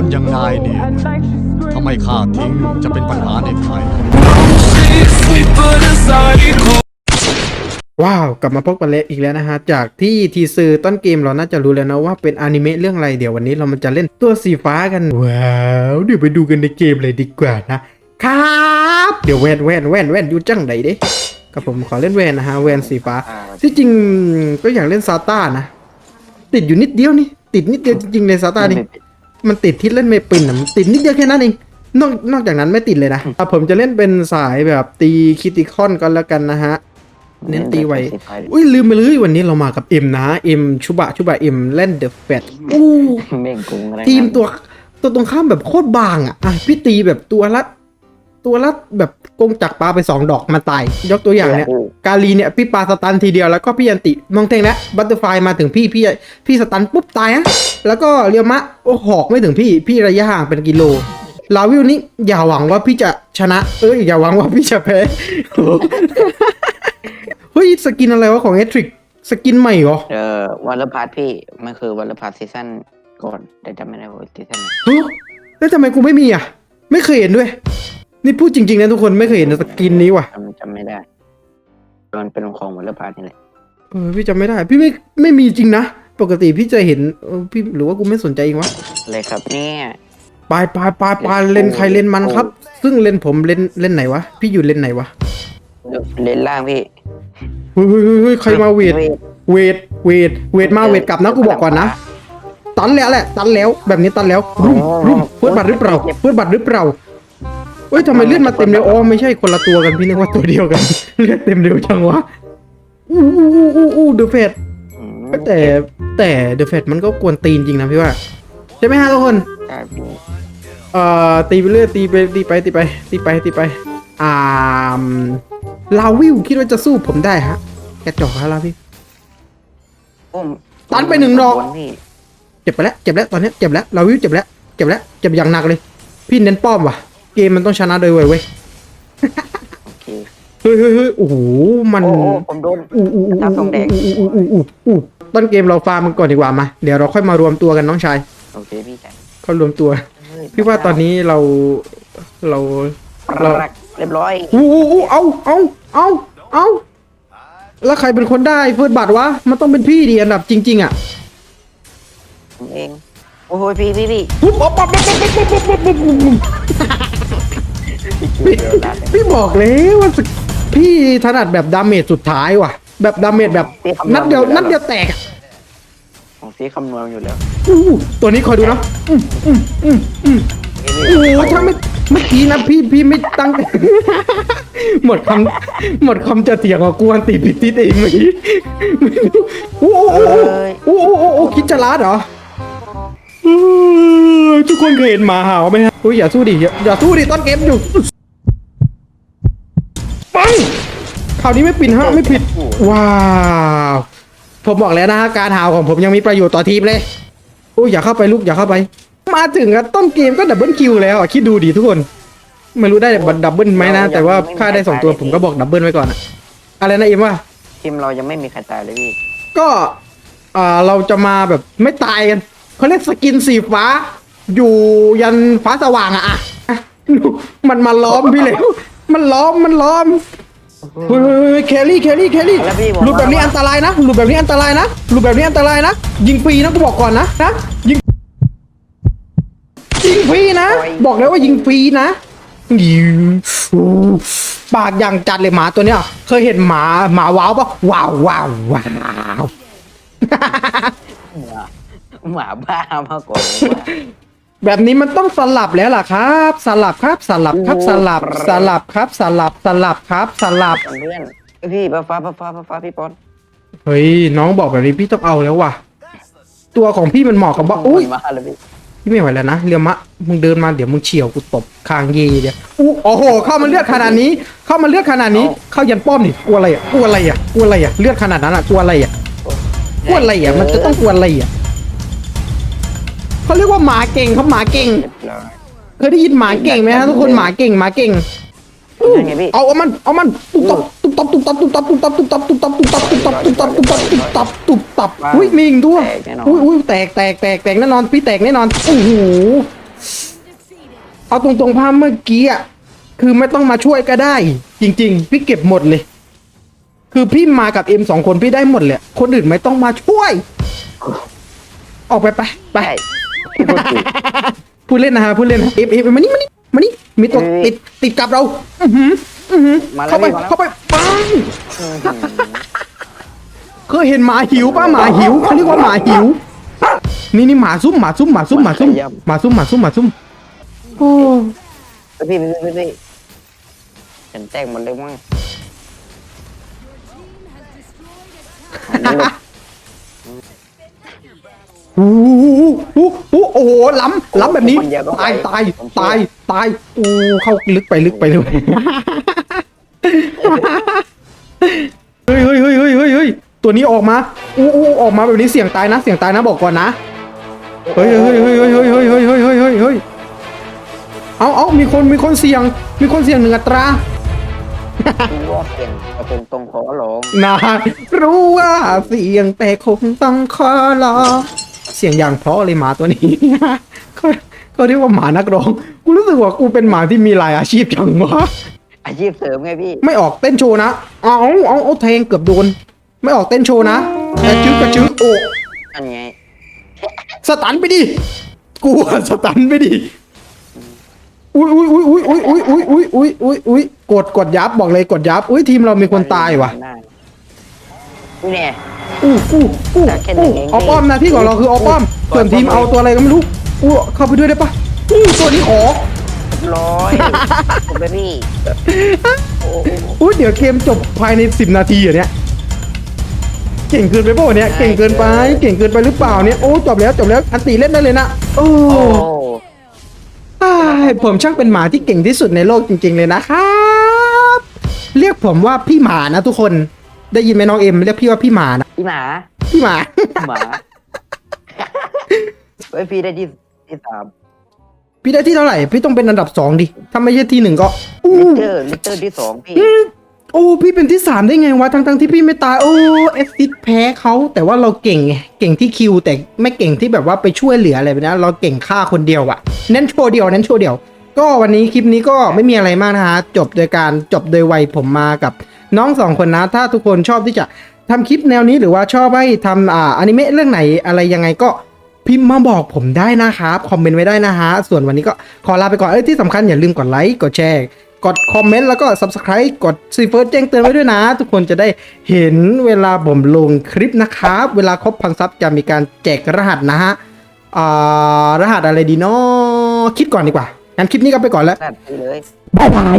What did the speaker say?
คนอย่างนายเนี่ยทำไมข้าทิ้งจะเป็นปัญหาในใครว้าว กลับมาพบกันแล้วอีกแล้วนะฮะ จากที่ทีเซอร์ต้นเกมเราน่าจะรู้แล้วนะว่าเป็นอนิเมะเรื่องอะไรเดี๋ยววันนี้เรามันจะเล่นตัวสีฟ้ากัน ว้าว เดี๋ยวไปดูกันในเกมเลยดีกว่านะ ครับ เดี๋ยวแวนแวนแวนแวนอยู่จังไหนเด้กับผมขอเล่นแวนนะฮะแวนสีฟ้า ที่จริงก็อยากเล่นซาต้านะ ติดอยู่นิดเดียวนี่ ติดนิดเดียวจริงๆเลยซาต้านี่ มันติดที่เล่นเมปินอะมันติดนิดเดียวแค่นั้นเองนอกนอกจากนั้นไม่ติดเลยนะอะผมจะเล่นเป็นสายแบบตีคิติคอนกันแล้วกันนะฮะ เน้นตีไวอุ้ยลืมไปเลยวันนี้เรามากับเอ็มนะเอ็มชุบะชุบะเอ็มเล่นเดอะแฟตอู้เม่งกุ้งอะไรทีมตัวตัวตรงข้ามแบบโคตรบางอะอะพี่ตีแบบตัวละ ตัวละแบบกงจักรปลาไปสองดอกมาตาย ยกตัวอย่างเนี่ย กาลีเนี่ย พี่ปาสตันทีเดียวแล้วก็พี่ยันติมองเทงแล้วบัตเตอร์ไฟมาถึงพี่พี่พี่สตันปุ๊บตายนะแล้วก็เรียวมะโอ้หอกไม่ถึงพี่พี่ระยะห่างเป็นกิโลลาวิวนี่อย่าหวังว่าพี่จะชนะ เอ้ยอย่าหวังว่าพี่จะแพ้เฮ้ยสกินอะไรวะของเอทริกสกินใหม่เหรอ เออวันละพาร์ทพี่ มันคือวันละพาร์ทซีซั่นก่อน แต่จำไม่ได้ว่าซีซั่นไหนเฮ้ยแล้วทำไมกูไม่มีอะ ไม่เคยเห็นด้วย นี่พูดจริงๆนะทุกคนไม่เคยเห็นสกินนี้ว่ะจำจำไม่ได้ มันเป็นของวันละพาร์ทนี่แหละเออพี่จำไม่ได้ พี่ไม่ไม่มีจริงนะ ปกติพี่จะเห็นเออพี่หรือว่ากูไม่สนใจเองวะเลยครับเนี่ย ปลายปลายปลายปลายเลนใครเลนมันครับ ซึ่งเลนผมเลนเลนไหนวะ พี่อยู่เลนไหนวะเลนล่างพี่เฮ้ยเฮ้ยเฮ้ยเฮ้ยใครมาเวทเวทเวทเวทมาเวทกลับนะกูบอกก่อนนะตันแล้วแหละ ตันแล้วแบบนี้ตันแล้วรุ่มรุ่มเพื่อนบัตรหรือเปล่าเพื่อนบัตรหรือเปล่า เฮ้ยทำไมเลือดมาเต็มเลยอ๋อไม่ใช่คนละตัวกันพี่นึกว่าตัวเดียวกัน เลือดเต็มเร็วจังวะอู้อู้อู้อู้อู้เดอะเฟดอืมแต่แต่เดอะเฟดมันก็กวนตีนจริงนะพี่ว่า ใช่ไหมฮะทุกคนใช่พี่เอ่อตีไปเรื่อยตีไปตีไปตีไปตีไปตีไปอ่าลาวิวคิดว่าจะสู้ผมได้ฮะแกจอกฮะลาวิวอุ้มตันไปหนึ่งดอกบนพี่เจ็บไปแล้วเจ็บแล้วตอนนี้เจ็บแล้วลาวิวเจ็บแล้วเจ็บแล้วเจ็บอย่างหนักเลย พี่เน้นป้อมว่ะ เกมมันต้องชนะโดยไวเว้ยโอเคเฮ้ยเฮ้ยเฮ้ยโอ้โหมัน โอ้โหผมโดนอู้อู้อู้ตาทองแดงอู้อู้อู้อู้อู้ต้นเกมเราฟาร์มมันก่อนดีกว่ามา เดี๋ยวเราค่อยมารวมตัวกันน้องชายโอเคพี่ชายค่อยรวมตัวเฮ้ยพี่ว่าตอนนี้เราเราเรารักเรียบร้อยอู้อู้อู้เอาเอาเอาเอาแล้วใครเป็นคนได้เฟิร์สบัตรวะ มันต้องเป็นพี่ดิอันดับจริง ๆ อะผมเอง โอ้โหพี่พี่พี่ ปุ๊บปั๊บปั๊บปั๊บปั๊บปั๊บปั๊บปั๊บปั๊บ พี่พี่บอกเลยว่าสกพี่ถนัดแบบดาเมจสุดท้ายว่ะ แบบดาเมจแบบนัดเดียวนัดเดียวแตกอะของพี่คำนวณอยู่แล้วอู้ตัวนี้คอยดูนะอืมอืมอืมอืมพี่พี่โอ้โหถ้าไม่เมื่อกี้นะพี่พี่ไม่ตั้ง หมดคำหมดคำจะเถียงกับกวนติดผิดทิศเองเมื่อกี้โอ้โหโอ้โหโอ้โหโอ้โหคิดจะล้าเหรอเออทุกคนเคยเห็นหมาเห่าไหมฮะอุ้ยอย่าสู้ดิอย่าอย่าสู้ดิต้นเกมอยู่ ปังคราวนี้ไม่ปิดฮะไม่ผิด ว้าว ผมบอกแล้วนะฮะการหาวของผมยังมีประโยชน์ต่อทีมเลยโอ้ยอย่าเข้าไปลูกอย่าเข้าไป มาถึงอะต้นเกมก็ดับเบิลคิวแล้วอะคิดดูดิทุกคน ไม่รู้ได้ดับเบิลไหมนะ แต่ว่าค่าได้สองตัวผมก็บอกดับเบิลไว้ก่อนอะอะไรนะเอ็มว่าทีมเรายังไม่มีใครตายเลยพี่ก็อ่าเราจะมาแบบไม่ตายกันเขาเรียกสกินสีฟ้า อยู่ยันฟ้าสว่างอะอะอะมันมาล้อมพี่เลย มันล้อมมันล้อมเฮ้ยแครี่แครี่แครี่แล้วพี่ผม หลุดแบบนี้อันตรายนะหลุดแบบนี้อันตรายนะหลุดแบบนี้อันตรายนะ ยิงฟรีนะกูบอกก่อนนะนะยิงยิงฟรีนะ บอกแล้วว่ายิงฟรีนะยิงปากอย่างจัดเลยหมาตัวเนี้ย เคยเห็นหมาหมาว้าวปะว้าวว้าวว้าวหมาบ้ามากกว่าผมว่า แบบนี้มันต้องสลับแล้วล่ะครับ สลับครับ สลับครับ สลับ สลับครับ สลับ สลับครับ สลับ เพื่อนเอ้ยพี่ฟ้าฟ้าฟ้าฟ้าฟ้าฟ้าพี่ปอนเฮ้ยน้องบอกแบบนี้พี่ต้องเอาแล้วว่ะ ตัวของพี่มันเหมาะกับว่าอุ้ย มาเลยพี่พี่ไม่ไหวแล้วนะเรียวมะมึงเดินมาเดี๋ยวมึงเฉียวกูตบคางเยเดี๋ยวอู้โอ้โห เข้ามาเลือดขนาดนี้ เข้ามาเลือดขนาดนี้ เข้ายันป้อมนี่กลัวอะไรอะกลัวอะไรอะกลัวอะไรอะเลือดขนาดนั้นอะกลัวอะไรอะกลัวอะไรอะมันจะต้องกลัวอะไรอะ เขาเรียกว่าหมาเก่งครับหมาเก่งเรียบร้อยเคยได้ยินหมาเก่งไหมฮะทุกคนหมาเก่งหมาเก่งนั่นไงพี่เอาเอามันเอามันตุ๊บตับตุ๊บตับตุ๊บตับตุ๊บตับตุ๊บตับตุ๊บตับตุ๊บตับตุ๊บตับตุ๊บตับตุ๊บตับตุ๊บตับตุ๊บตับตุ๊บตับอุ้ยมีอีกตัวอุ้ยอุ้ยแตกแตกแตกแตกแน่นอนพี่แตกแน่นอนโอ้โหเอาตรงๆภาพเมื่อกี้อะคือไม่ต้องมาช่วยก็ได้ จริง ๆ พี่เก็บหมดเลย คือพี่มากับเอ็มสองคนพี่ได้หมดเลยคนอื่นไม่ต้องมาช่วย ออกไปไปไปใช่ พี่พูดถูกพูดเล่นนะฮะพูดเล่นนะเอ็มเอ็มมานี่มานี่มานี่มีตัวเอ้ยติดติดกับเรา อือหืออือหือมาแล้วเข้าไปมาแล้ว เข้าไปปังอื้อหือเคยเห็นหมาหิวป่ะหมาหิวเขาเรียกว่าหมาหิว นี่นี่หมาซุ่มหมาซุ่มหมาซุ่มหมาซุ่มหมาซุ่มหมาซุ่มหมาซุ่มโอ้พี่พี่พี่พี่ฉันแจ้งหมดเลยมั้งอันนี้ลูกโห โอ้โหโอ้โหล้ำล้ำแบบนี้ ตายตายตายตายโอ้เข้าลึกไปลึกไปเลยเฮ้ยเฮ้ยเฮ้ยเฮ้ยเฮ้ยเฮ้ยตัวนี้ออกมาอู้อู้ออกมาแบบนี้เสี่ยงตายนะเสี่ยงตายนะบอกก่อนนะเฮ้ยเฮ้ยเฮ้ยเฮ้ยเฮ้ยเฮ้ยเฮ้ยเฮ้ยเฮ้ยเฮ้ยเฮ้ยเอาเอามีคนมีคนเสี่ยง มีคนเสี่ยงหนึ่งอัตรารู้ว่าเก่งแต่คงต้องขอร้องนะรู้ว่าเสียงแต่คงต้องขอรอ เสียงอย่างเพราะเลยหมาตัวนี้เขาเขาเรียกว่าหมานักร้อง กูรู้สึกว่ากูเป็นหมาที่มีหลายอาชีพจังวะอาชีพเสริมไงพี่ ไม่ออกเต้นโชว์นะ เอาเอาเอาแทงเกือบโดน ไม่ออกเต้นโชว์นะกระชึกกระชึกโอ้นั่นไง สตันไปดิ กูอะสตันไปดิอุ้ยอุ้ยอุ้ยอุ้ยอุ้ยอุ้ยอุ้ยอุ้ยอุ้ยอุ้ยกดกดยับบอกเลยกดยับ อุ้ยทีมเรามีคนตายว่ะนี่เนี่ย อู้อู้อู้แต่แค่นี้อู้เองเอาป้อมนะที่ของเราคือเอาป้อมอู้ส่วนทีมป้อมเอาตัวอะไรก็ไม่รู้อู้เข้าไปด้วยได้ปะอู้ตัวนี้ขอร้อยผมไปพี่โอ้โหอู้เดี๋ยวเกมจบภายในสิบนาทีเหรอเนี่ยเก่งเกินไปเปล่าเนี่ยเก่งเกินไป เก่งเกินไปหรือเปล่าเนี่ยโอ้จบแล้วจบแล้วอันตีเล่นได้เลยนะโอ้โอ้อ้ายผมช่างเป็นหมาที่เก่งที่สุดในโลกจริง ๆ เลยนะครับ เรียกผมว่าพี่หมานะทุกคน ได้ยินไหมน้องเอ็มเรียกพี่ว่าพี่หมานะพี่หมาพี่หมา หมาเฮ้ยพี่ได้ที่ที่สามพี่ได้ที่เท่าไหร่ พี่ต้องเป็นอันดับสองดิถ้าไม่ใช่ที่หนึ่งก็อู้ลิเตอร์ลิเตอร์ที่สองพี่อืมโอ้พี่เป็นที่สามได้ไงวะทั้งทั้งๆที่พี่ไม่ตายโอ้เอสซิดแพ้เขาแต่ว่าเราเก่งไงเก่งที่คิว แต่ไม่เก่งที่แบบว่าไปช่วยเหลืออะไรแบบนี้เราเก่งฆ่าคนเดียวอะเน้นโชว์เดียวเน้นโชว์เดียว ก็วันนี้คลิปนี้ก็ไม่มีอะไรมากนะฮะจบโดยการจบโดยวัยผมมากับ น้องสองคนนะ ถ้าทุกคนชอบที่จะทำคลิปแนวนี้หรือว่าชอบให้ทำอ่าอนิเมะเรื่องไหนอะไรยังไงก็พิมพ์มาบอกผมได้นะครับ คอมเมนต์ไว้ได้นะฮะ ส่วนวันนี้ก็ขอลาไปก่อน เอ้ยที่สำคัญอย่าลืมกดไลค์กดแชร์กดคอมเมนต์แล้วก็ Subscribe กดซีเฟิร์สแจ้งเตือนไว้ด้วยนะ ทุกคนจะได้เห็นเวลาผมลงคลิปนะครับ เวลาครบพันซับจะมีการแจกรหัสนะฮะอ่ารหัสอะไรดีเนาะคิดก่อนดีกว่างั้นคลิปนี้ก็ไปก่อนแล้วนั่นไปเลยบ๊ายบาย